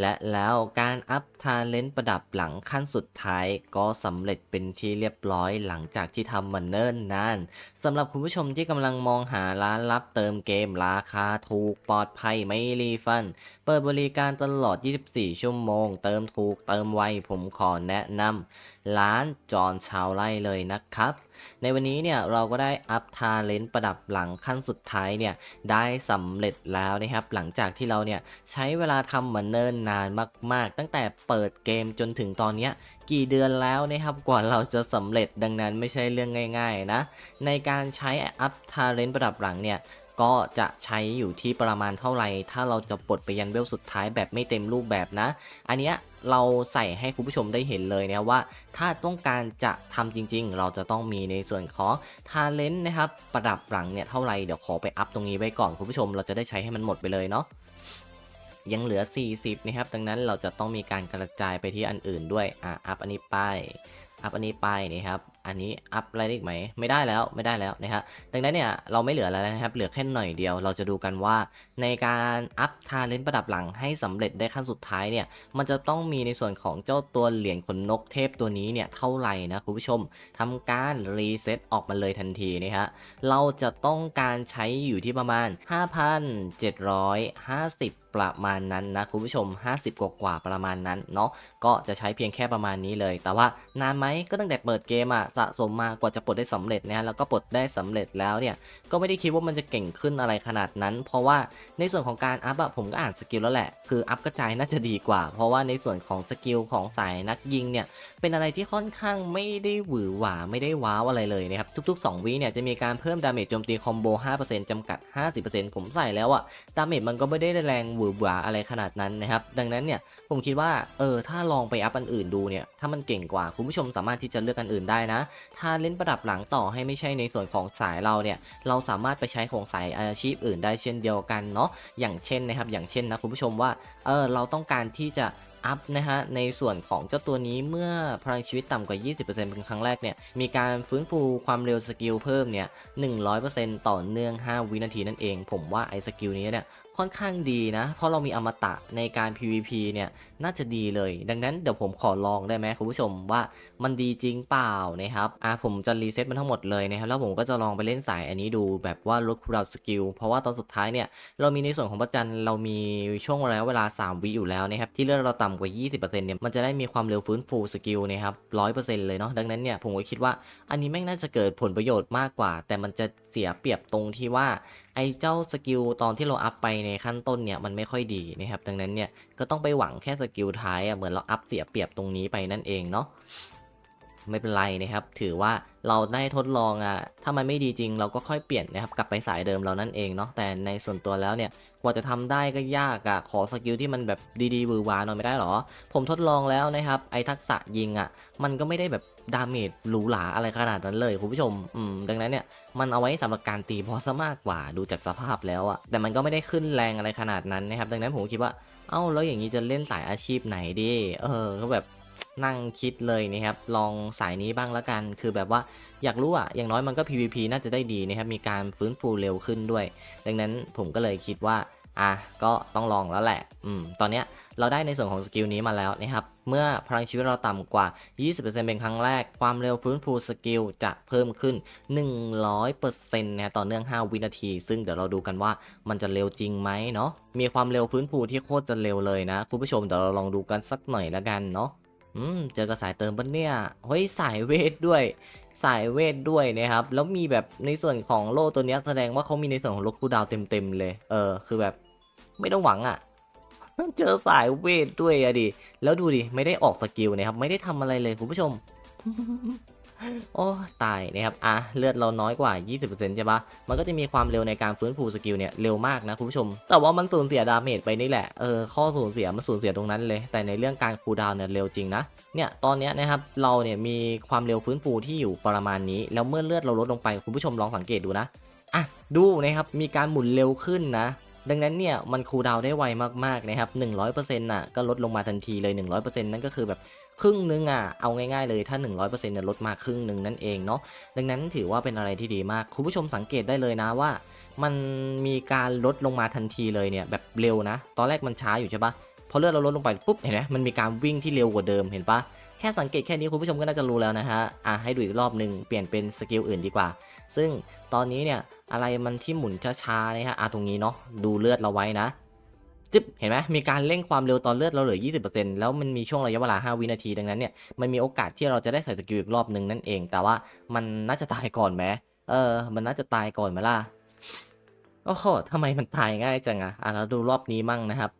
และแล้วการอัพทาเลนต์ประดับหลังขั้นสุดท้าย ก็สำเร็จเป็นที่เรียบร้อยหลังจากที่ทำมาเนิ่นนานสำหรับคุณผู้ชมที่กำลังมองหาร้านรับเติมเกมราคาถูกปลอดภัยไม่รีฟัน เปิดบริการตลอด 24 ชั่วโมง เติมถูกเติมไวผมขอแนะนำร้านจอนชาวไร่เลยนะครับ ในวันนี้เนี่ยเราก็ได้อัพทาเลนต์ประดับหลังขั้นสุดท้ายเนี่ยได้สำเร็จแล้วนะครับหลังจากที่เราเนี่ยใช้เวลาทำมาเนิ่นนานมาก ๆ ตั้งแต่เปิดเกมจนถึงตอนเนี้ยกี่เดือนแล้วนะครับกว่าเราจะสำเร็จดังนั้นไม่ใช่เรื่องง่าย ๆ นะ ในการใช้อัพทาเลนต์ประดับหลังเนี่ยก็จะใช้อยู่ที่ประมาณเท่าไหร่ ถ้าเราจะปลดไปยันเวลสุดท้ายแบบไม่เต็มรูปแบบนะ อันเนี้ย เราใส่ให้คุณผู้ชมได้เห็นเลยนะว่า ถ้าต้องการจะทำจริง ๆ เราจะต้องมีในส่วนของทาเลนต์นะครับประดับหลังเนี่ยเท่าไรเดี๋ยวขอไปอัพตรงนี้ไว้ก่อนคุณผู้ชม เราจะได้ใช้ให้มันหมดไปเลยเนาะยังเหลือ 40 นะครับ ดังนั้นเราจะต้องมีการกระจายไปที่อันอื่นด้วย อะ อัพอันนี้ไป อัพอันนี้ไปนะครับ อันนี้อัพอะไรได้อีกไหมไม่ได้แล้วไม่ได้แล้วนะครับดังนั้นเนี่ยเราไม่เหลือแล้วนะครับเหลือแค่หน่อยเดียว เราจะดูกันว่า ในการอัพทาเลนต์ประดับหลังให้สำเร็จได้ขั้นสุดท้ายเนี่ยมันจะต้องมีในส่วนของเจ้าตัวเหรียญขนนกเทพตัวนี้เนี่ยเท่าไหร่นะคุณผู้ชมทำการรีเซ็ตออกมาเลยทันทีนะฮะเราจะต้องการใช้อยู่ที่ประมาณ 5,750 ประมาณนั้นนะคุณผู้ชม 50 กว่ากว่าประมาณนั้นเนาะก็จะใช้เพียงแค่ประมาณนี้เลย แต่ว่านานไหมก็ตั้งแต่เปิดเกมอะสะสมมากว่าจะปลดได้สำเร็จนะแล้วก็ปลดได้สำเร็จแล้วเนี่ยก็ไม่ได้คิดว่ามันจะเก่งขึ้นอะไรขนาดนั้น เพราะว่าในส่วนของการอัพอะผมก็อ่านสกิลแล้วแหละคืออัพกระจายน่าจะดีกว่า เพราะว่าในส่วนของสกิลของสายนักยิงเนี่ยเป็นอะไรที่ค่อนข้างไม่ได้หวือหวาไม่ได้ว้าวอะไรเลยนะครับทุก ๆ 2วิเนี่ยจะมีการเพิ่มดาเมจโจมตีคอมโบ5%จำกัด 50%ผมใส่แล้วอะดาเมจมันก็ไม่ได้แรงวือหวาอะไรขนาดนั้นนะครับ ดังนั้นเนี่ยผมคิดว่าเออถ้าลองไปอัพอันอื่นดูเนี่ยถ้ามันเก่งกว่าคุณผู้ชมสามารถที่จะเลือกอันอื่นได้นะ ถ้าเล่นประดับหลังต่อให้ไม่ใช่ในส่วนของสายเราเนี่ยเราสามารถไปใช้ของสายอาชีพอื่นได้เช่นเดียวกันเนาะอย่างเช่นนะครับอย่างเช่นนะคุณผู้ชมว่าเออเราต้องการที่จะอัพนะฮะในส่วนของเจ้าตัวนี้เมื่อพลังชีวิตต่ำกว่า 20%เป็นครั้งแรกเนี่ยมีการฟื้นฟูความเร็วสกิลเพิ่มเนี่ย 100%ต่อเนื่อง 5 วินาทีนั่นเอง ผมว่าไอ้สกิลนี้เนี่ย ค่อนข้างดีนะ เพราะเรามีอมตะในการ PVP เนี่ยน่าจะดีเลย ดังนั้นเดี๋ยวผมขอลองได้ไหมคุณผู้ชมว่ามันดีจริงเปล่านะครับอะผมจะรีเซ็ตมันทั้งหมดเลยนะครับแล้วผมก็จะลองไปเล่นสายอันนี้ดูแบบว่าลดคูลดาวสกิลเพราะว่าตอนสุดท้ายเนี่ยเรามีในส่วนของพระจันเรามีช่วงระยะเวลา 3 วิอยู่แล้วนะครับที่เลือดเราต่ำกว่า 20%เนี่ยมันจะได้มีความเร็วฟื้นฟูสกิลนะครับ100%เลยเนาะดังนั้นเนี่ยผมก็คิดว่าอันนี้แม่งน่าจะเกิดผลประโยชน์มากกว่า แต่มันจะเสียเปรียบตรงที่ว่า ไอ้เจ้าสกิลตอนที่เราอัพไปในขั้นต้นเนี่ยมันไม่ค่อยดีนะครับดังนั้นเนี่ยก็ต้องไปหวังแค่สกิลท้ายอะเหมือนเราอัพเสียเปรียบตรงนี้ไปนั่นเองเนาะ ไม่เป็นไรนะครับ ถือว่าเราได้ทดลองอะถ้ามันไม่ดีจริงเราก็ค่อยเปลี่ยนนะครับกลับไปสายเดิมเรานั่นเองเนาะแต่ในส่วนตัวแล้วเนี่ยกว่าจะทำได้ก็ยากอะขอสกิลที่มันแบบดีๆวือวาหน่อยไม่ได้หรอ ผมทดลองแล้วนะครับไอ้ทักษะยิงอะมันก็ไม่ได้แบบดาเมจหรูหราอะไรขนาดนั้นเลยคุณผู้ชม อืม ดังนั้นเนี่ย มันเอาไว้สำหรับการตีพอซะมากกว่าดูจากสภาพแล้วอะแต่มันก็ไม่ได้ขึ้นแรงอะไรขนาดนั้นนะครับ ดังนั้นผมคิดว่า เอ้า แล้วอย่างนี้จะเล่นสายอาชีพไหนดี เออ ก็แบบ นั่งคิดเลยนะครับ ลองสายนี้บ้างละกัน คือแบบว่าอยากรู้อะอย่างน้อยมันก็ PVP น่าจะได้ดีนะครับ มีการฟื้นฟูเร็วขึ้นด้วย ดังนั้นผมก็เลยคิดว่า อะ ก็ต้องลองแล้วแหละ อืม ตอนเนี้ยเราได้ในส่วนของสกิลนี้มาแล้วนะครับ เมื่อพลังชีวิตเราต่ำกว่า 20%เป็นครั้งแรก ความเร็วฟื้นฟูสกิลจะเพิ่มขึ้น 100%นะต่อเนื่อง 5 วินาที ซึ่งเดี๋ยวเราดูกันว่ามันจะเร็วจริงไหมเนาะ มีความเร็วฟื้นฟูที่โคตรจะเร็วเลยนะ คุณผู้ชมเดี๋ยวเราลองดูกันสักหน่อยละกันเนาะ อืมเจอกระสายเติมปะเนี่ยเฮ้ยสายเวทด้วย สายเวทด้วยนะครับแล้วมีแบบในส่วนของโล่ตัวนี้แสดงว่าเขามีในส่วนของลคูดาวเต็มๆเลย เออคือแบบไม่ต้องหวังอะ่ะเจอสายเวทด้วยอะดิแล้วดูดิไม่ได้ออกสกิลนะครับไม่ได้ทำอะไรเลยคุณผู้ชม โอ้ตายนะครับอะเลือดเราน้อยกว่า 20%ใช่ปะมันก็จะมีความเร็วในการฟื้นฟูสกิลเนี่ยเร็วมากนะคุณผู้ชม แต่ว่ามันสูญเสียดาเมจไปนี่แหละเออข้อสูญเสียมันสูญเสียตรงนั้นเลย แต่ในเรื่องการคูลดาวน์เนี่ยเร็วจริงนะเนี่ยตอนนี้นะครับเราเนี่ยมีความเร็วฟื้นฟูที่อยู่ประมาณนี้ แล้วเมื่อเลือดเราลดลงไปคุณผู้ชมลองสังเกตดูนะอะดูนะครับมีการหมุนเร็วขึ้นนะ ดังนั้นเนี่ยมันคูลดาวได้ไวมากๆนะครับ100%น่ะก็ลดลงมาทันทีเลย 100%นั่นก็คือแบบครึ่งนึงอะเอาง่ายๆเลยถ้า 100%เนี่ยลดมาครึ่งนึงนั่นเองเนาะดังนั้นถือว่าเป็นอะไรที่ดีมาก คุณผู้ชมสังเกตได้เลยนะว่า มันมีการลดลงมาทันทีเลยเนี่ยแบบเร็วนะ ตอนแรกมันช้าอยู่ใช่ปะพอเลือดเราลดลงไปปุ๊บเห็นไหมมันมีการวิ่งที่เร็วกว่าเดิมเห็นปะแค่สังเกตแค่นี้คุณผู้ชมก็น่าจะรู้แล้วนะฮะอะให้ดูอีกรอบหนึ่งเปลี่ยนเป็นสกิลอื่นดีกว่า ซึ่งตอนนี้เนี่ยอะไรมันที่หมุนช้าๆนะฮะอะตรงนี้เนาะดูเลือดเราไว้นะจึ๊บเห็นไหมมีการเร่งความเร็วตอนเลือดเราเหลือ 20%แล้วมันมีช่วงระยะเวลา 5 วินาทีดังนั้นเนี่ยมันมีโอกาสที่เราจะได้ใส่สกิลอีกรอบหนึ่งนั่นเอง แต่ว่ามันน่าจะตายก่อนไหมเออ มันน่าจะตายก่อนไหมล่ะโอ้โหทำไมมันตายง่ายจังอะอะเราดูรอบนี้มั่งนะครับ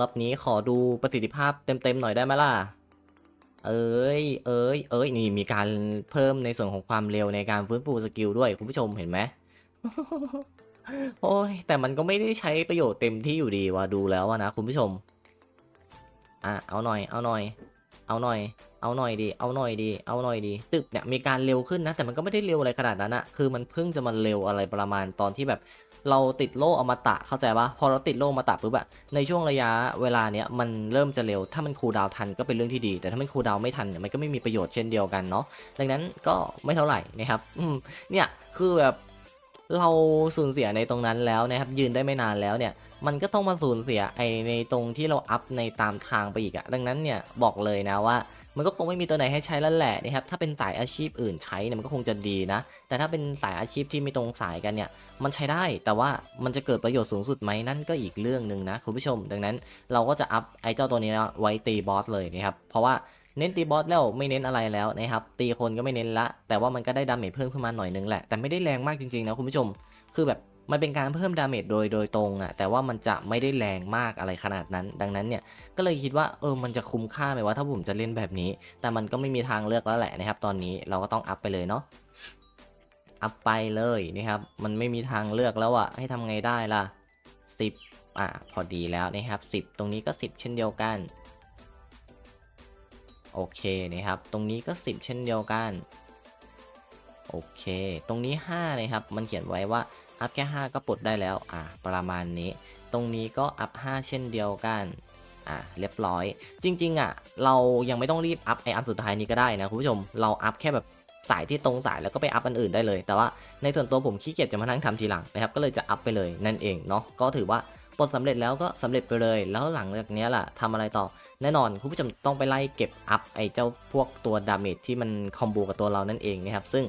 รอบนี้ขอดูประสิทธิภาพเต็มๆหน่อยได้ไหมล่ะ เอ้ย เอ้ย เอ้ย นี่มีการเพิ่มในส่วนของความเร็วในการฟื้นฟูสกิลด้วยคุณผู้ชมเห็นไหมโอ้ย แต่มันก็ไม่ได้ใช้ประโยชน์เต็มที่อยู่ดีว่ะดูแล้วนะคุณผู้ชม อะ เอาหน่อย เอาหน่อย เอาหน่อย เอาหน่อยดี เอาหน่อยดี เอาหน่อยดี ตึกเนี่ยมีการเร็วขึ้นนะ แต่มันก็ไม่ได้เร็วอะไรขนาดนั้นอะคือมันเพิ่งจะมาเร็วอะไรประมาณตอนที่แบบเราติดโล่อมตะเข้าใจปะพอเราติดโล่อมตะปุ๊บอะในช่วงระยะเวลาเนี้ยมันเริ่มจะเร็ว ถ้ามันคูดาวทันก็เป็นเรื่องที่ดี แต่ถ้ามันคูดาวไม่ทันเนี่ยมันก็ไม่มีประโยชน์เช่นเดียวกันเนาะ ดังนั้นก็ไม่เท่าไหร่นะครับ อืม เนี่ย คือแบบเราสูญเสียในตรงนั้นแล้วนะครับ ยืนได้ไม่นานแล้วเนี่ย มันก็ต้องมาสูญเสียไอในตรงที่เราอัพในตามทางไปอีกอะดังนั้นเนี่ยบอกเลยนะว่ามันก็คงไม่มีตัวไหนให้ใช้แล้วแหละนะครับ ถ้าเป็นสายอาชีพอื่นใช้เนี่ยมันก็คงจะดีนะ แต่ถ้าเป็นสายอาชีพที่ไม่ตรงสายกันเนี่ย มันใช้ได้ แต่ว่ามันจะเกิดประโยชน์สูงสุดไหมนั่นก็อีกเรื่องหนึ่งนะคุณผู้ชม ดังนั้นเราก็จะอัพไอ้เจ้าตัวนี้นะไว้ตีบอสเลยนะครับ เพราะว่าเน้นตีบอสแล้วไม่เน้นอะไรแล้วนะครับ ตีคนก็ไม่เน้นละ แต่ว่ามันก็ได้ดาเมจเพิ่มขึ้นมาหน่อยนึงแหละ แต่ไม่ได้แรงมากจริงๆนะคุณผู้ชม คือแบบ มันเป็นการเพิ่มดาเมจโดยโดยตรงอะแต่ว่ามันจะไม่ได้แรงมากอะไรขนาดนั้น ดังนั้นเนี่ยก็เลยคิดว่าเออมันจะคุ้มค่าไหมว่าถ้าผมจะเล่นแบบนี้ แต่มันก็ไม่มีทางเลือกแล้วแหละนะครับ ตอนนี้เราก็ต้องอัพไปเลยเนาะอัพไปเลยนะครับ มันไม่มีทางเลือกแล้วอะให้ทำไงได้ล่ะ 10 อะพอดีแล้วนะครับ 10 ตรงนี้ก็ 10 เช่นเดียวกัน โอเคนะครับ ตรงนี้ก็ 10 เช่นเดียวกัน โอเค ตรงนี้ 5 นะครับ มันเขียนไว้ว่า อัพแค่ 5 ก็ปลดได้แล้วอะประมาณนี้ ตรงนี้ก็อัพ 5 เช่นเดียวกันอะเรียบร้อย จริงๆอะเรายังไม่ต้องรีบอัพไออันสุดท้ายนี้ก็ได้นะคุณผู้ชมเราอัพแค่แบบสายที่ตรงสายแล้วก็ไปอัพอันอื่นได้เลย แต่ว่าในส่วนตัวผมขี้เกียจจะมานั่งทำทีหลังนะครับก็เลยจะอัพไปเลยนั่นเองเนาะก็ถือว่าปลดสำเร็จแล้วก็สำเร็จไปเลย แล้วหลังจากนี้ล่ะทำอะไรต่อ แน่นอนคุณผู้ชมต้องไปไล่เก็บอัพไอเจ้าพวกตัวดาเมจที่มันคอมโบกับตัวเรานั่นเองนะครับซึ่ง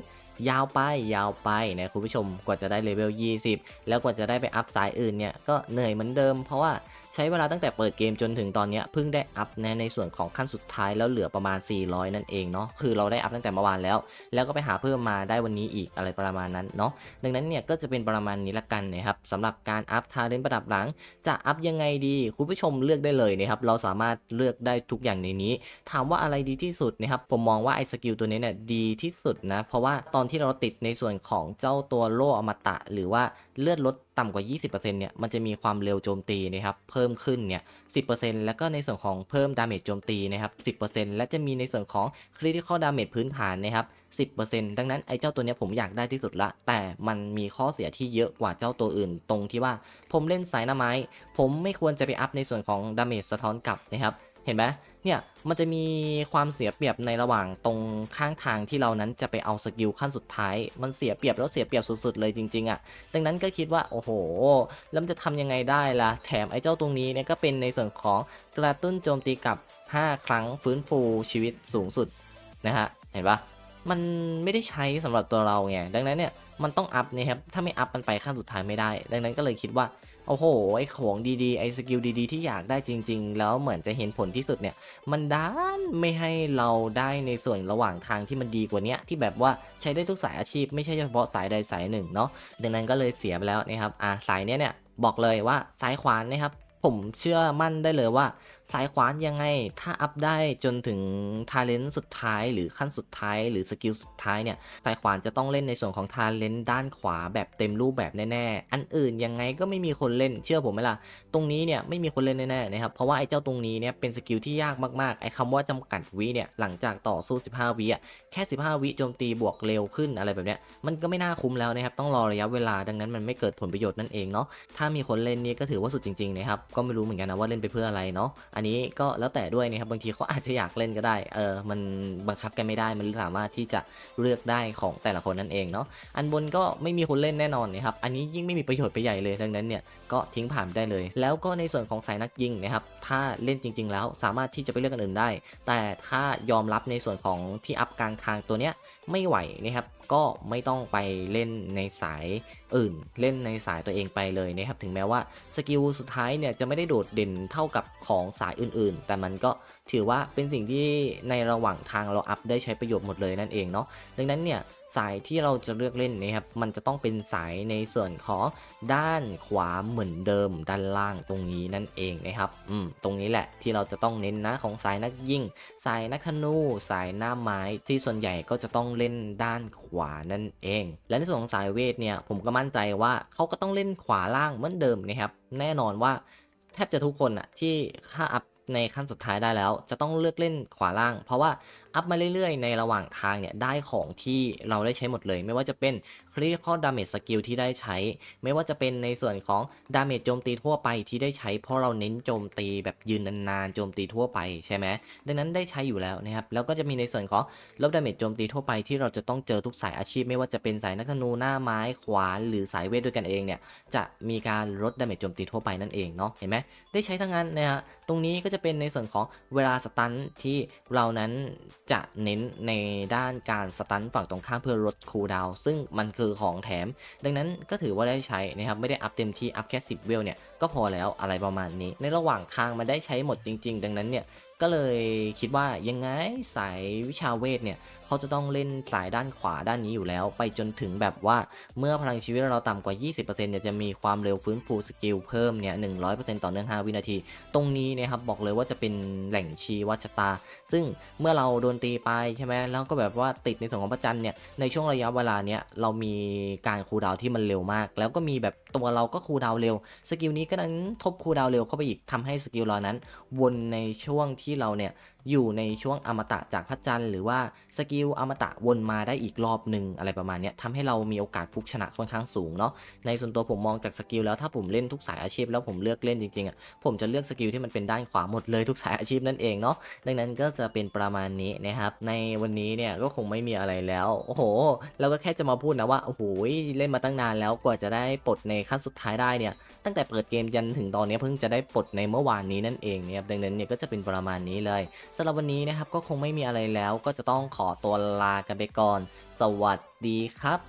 ยาวไปยาวไปนะคุณผู้ชมกว่าจะได้เลเวล 20 แล้วกว่าจะได้ไปอัพสายอื่นเนี่ยก็เหนื่อยเหมือนเดิมเพราะว่า ใช้เวลาตั้งแต่เปิดเกมจนถึงตอนนี้เพิ่งได้อัพในในส่วนของขั้นสุดท้ายแล้วเหลือประมาณ 400 นั่นเองเนาะคือเราได้อัพตั้งแต่เมื่อวานแล้ว แล้วก็ไปหาเพิ่มมาได้วันนี้อีกอะไรประมาณนั้นเนาะดังนั้นเนี่ยก็จะเป็นประมาณนี้ละกันนะครับสำหรับการอัพทาเลนประดับหลัง จะอัพยังไงดีคุณผู้ชมเลือกได้เลยนะครับเราสามารถเลือกได้ทุกอย่างในนี้ ถามว่าอะไรดีที่สุดนะครับผมมองว่าไอ้สกิลตัวนี้เนี่ยดีที่สุดนะเพราะว่าตอนที่เราติดในส่วนของเจ้าตัวโล่อมตะ หรือว่า เลือดลดต่ำกว่า 20%เนี่ย มันจะมีความเร็วโจมตีนะครับ เพิ่มขึ้นเนี่ย 10%แล้วก็ในส่วนของเพิ่มดาเมจโจมตีนะครับ 10%และจะมีในส่วนของ Critical Damage พื้นฐานนะครับ 10%ดังนั้นไอ้เจ้าตัวเนี้ยผมอยากได้ที่สุดละ แต่มันมีข้อเสียที่เยอะกว่าเจ้าตัวอื่น ตรงที่ว่าผมเล่นสายหน้าไม้ ผมไม่ควรจะไปอัพในส่วนของดาเมจสะท้อนกลับนะครับ เห็นไหม เนี่ยมันจะมีความเสียเปรียบในระหว่างตรงข้างทางที่เรานั้นจะไปเอาสกิลขั้นสุดท้าย มันเสียเปรียบแล้วเสียเปรียบสุดๆเลยจริงๆอะ่ะดังนั้นก็คิดว่าโอ้โหแล้วมันจะทำยังไงได้ล่ะแถมไอ้เจ้าตรงนี้เนี่ยก็เป็นในส่วนของกระตุ้นโจมตีกับ 5 ครั้งฟื้นฟูชีวิตสูงสุดนะฮะเห็นปะมันไม่ได้ใช้สำหรับตัวเราไงดังนั้นเนี่ยมันต้องอัพนะครับถ้าไม่อัพมันไปขั้นสุดท้ายไม่ได้ ดังนั้นก็เลยคิดว่า โอ้โห ไอ้ของดีๆ ไอ้สกิลดีๆ ที่อยากได้จริง ๆ แล้วเหมือนจะเห็นผลที่สุดเนี่ย มันด้านไม่ให้เราได้ในส่วนระหว่างทางที่มันดีกว่านี้ที่แบบว่าใช้ได้ทุกสายอาชีพ ไม่ใช่เฉพาะสายใดสายหนึ่งเนาะ ดังนั้นก็เลยเสียไปแล้วนะครับ อ่าสายเนี้ยเนี่ยบอกเลยว่าซ้ายขวานนะครับ ผมเชื่อมั่นได้เลยว่า สายขวานยังไง ถ้าอัพได้จนถึงทาเลนต์สุดท้าย หรือขั้นสุดท้าย หรือสกิลสุดท้ายเนี่ยสายขวานจะต้องเล่นในส่วนของทาเลนต์ด้านขวาแบบเต็มรูปแบบแน่ๆ อันอื่นยังไงก็ไม่มีคนเล่นเชื่อผมไหมล่ะ ตรงนี้เนี่ยไม่มีคนเล่นแน่ๆนะครับ เพราะว่าไอ้เจ้าตรงนี้เนี่ยเป็นสกิลที่ยากมากๆ ไอ้คำว่าจำกัดวิเนี่ยหลังจากต่อสู้ 15 วิอะแค่ 15 วิโจมตีบวกเร็วขึ้นอะไรแบบเนี้ยมันก็ไม่น่าคุ้มแล้วนะครับต้องรอระยะเวลาดังนั้นมันไม่เกิดผลประโยชน์นั่นเองเนาะถ้ามีคนเล่นนี่ก็ถือว่าสุดจริงๆนะครับก็ไม่รู้เหมือนกันนะว่าเล่นไปเพื่ออะไรเนาะอันนี้ก็แล้วแต่ด้วยนะครับบางทีเขาอาจจะอยากเล่นก็ได้เออมันบังคับกันไม่ได้มันสามารถที่จะเลือกได้ของแต่ละคนนั่นเองเนาะอันบนก็ไม่มีคนเล่นแน่นอนนะครับอันนี้ยิ่งไม่มีประโยชน์ไปใหญ่เลยดังนั้นเนี่ยก็ทิ้งผ่านได้เลย แล้วก็ในส่วนของสายนักยิงนะครับถ้าเล่นจริง ๆ แล้วสามารถที่จะไปเลือกกันอื่นได้ แต่ถ้ายอมรับในส่วนของที่อัพกลางทางตัวเนี้ย ไม่ไหวนะครับ ก็ไม่ต้องไปเล่นในสายอื่น เล่นในสายตัวเองไปเลยนะครับ ถึงแม้ว่าสกิลสุดท้ายเนี่ยจะไม่ได้โดดเด่นเท่ากับของสายอื่นๆ แต่มันก็ถือว่าเป็นสิ่งที่ในระหว่างทางเราอัพได้ใช้ประโยชน์หมดเลยนั่นเองเนาะ ดังนั้นเนี่ยสายที่เราจะเลือกเล่นนะครับ มันจะต้องเป็นสายในส่วนของด้านขวาเหมือนเดิมด้านล่างตรงนี้นั่นเองนะครับ อืม ตรงนี้แหละที่เราจะต้องเน้นนะของสายนักยิง สายนักธนู สายหน้าไม้ที่ส่วนใหญ่ก็จะต้องเล่นด้านขวานั่นเอง และในส่วนของสายเวทเนี่ยผมก็มั่นใจว่าเขาก็ต้องเล่นขวาล่างเหมือนเดิมนะครับ แน่นอนว่าแทบจะทุกคนอะที่ค่าอัพในขั้นสุดท้ายได้แล้ว จะต้องเลือกเล่นขวาล่าง เพราะว่า อัพมาเรื่อยๆ ในระหว่างทางเนี่ยได้ของที่เราได้ใช้หมดเลย ไม่ว่าจะเป็น critical damage skill ที่ได้ใช้ ไม่ว่าจะเป็นในส่วนของ damage โจมตีทั่วไปที่ได้ใช้ เพราะเราเน้นโจมตีแบบยืนนานๆโจมตีทั่วไปใช่ไหมดังนั้นได้ใช้อยู่แล้วนะครับแล้วก็จะมีในส่วนของลบ damage โจมตีทั่วไปที่เราจะต้องเจอทุกสายอาชีพ ไม่ว่าจะเป็นสายนักธนูหน้าไม้ขวานหรือสายเวทด้วยกันเองเนี่ยจะมีการลด damage โจมตีทั่วไปนั่นเองเนาะเห็นไหมได้ใช้ทั้งนั้นนะฮะตรงนี้ก็จะเป็นในส่วนของเวลาสตันที่เรานั้นจะเน้นในด้านการสตันฝั่งตรงข้ามเพื่อลดคูลดาวน์ซึ่งมันคือของแถม ดังนั้นก็ถือว่าได้ใช้นะครับไม่ได้อัพเต็มที่อัพแค่ 10 เวลเนี่ยก็พอแล้วอะไรประมาณนี้ ในระหว่างทางมันได้ใช้หมดจริง ๆ ดังนั้นเนี่ย ก็เลยคิดว่ายังไงสายวิชาเวทเนี่ยเขาจะต้องเล่นสายด้านขวาด้านนี้อยู่แล้ว ไปจนถึงแบบว่าเมื่อพลังชีวิตเราต่ำกว่า 20%เนี่ยจะมีความเร็วฟื้นฟูสกิลเพิ่มเนี่ย 100%ต่อเนื่อง 5 วินาที ตรงนี้นะครับบอกเลยว่าจะเป็นแหล่งชีวัชะตา ซึ่งเมื่อเราโดนตีไปใช่ไหมแล้วก็แบบว่าติดในส่วนของพระจันทร์เนี่ยในช่วงระยะเวลาเนี้ยเรามีการคูดาวที่มันเร็วมาก แล้วก็มีแบบตัวเราก็คูดาวเร็ว สกิลนี้ก็นั้นทบคูดาวเร็วเข้าไปอีกทำให้สกิลเรานั้นวนในช่วงทที่เราเนี่ย อยู่ในช่วงอมตะจากพระจันทร์หรือว่าสกิลอมตะวนมาได้อีกรอบหนึ่งอะไรประมาณนี้ทำให้เรามีโอกาสฟุกชนะค่อนข้างสูงเนาะในส่วนตัวผมมองจากสกิลแล้วถ้าผมเล่นทุกสายอาชีพแล้วผมเลือกเล่นจริงๆอะผมจะเลือกสกิลที่มันเป็นด้านขวาหมดเลยทุกสายอาชีพนั่นเองเนาะดังนั้นก็จะเป็นประมาณนี้นะครับในวันนี้เนี่ยก็คงไม่มีอะไรแล้วโอ้โห เราก็แค่จะมาพูดนะว่าโอ้โหเล่นมาตั้งนานแล้วกว่าจะได้ปลดในขั้นสุดท้ายได้เนี่ยตั้งแต่เปิดเกมยันถึงตอนนี้เพิ่งจะได้ปลดในเมื่อวานนี้นั่นเองเนี่ยดังนั้นเนี่ยก็จะเป็นประมาณนี้เลยสำหรับวันนี้นะครับก็คงไม่มีอะไรแล้วก็จะต้องขอตัวลากันไปก่อน สวัสดีครับ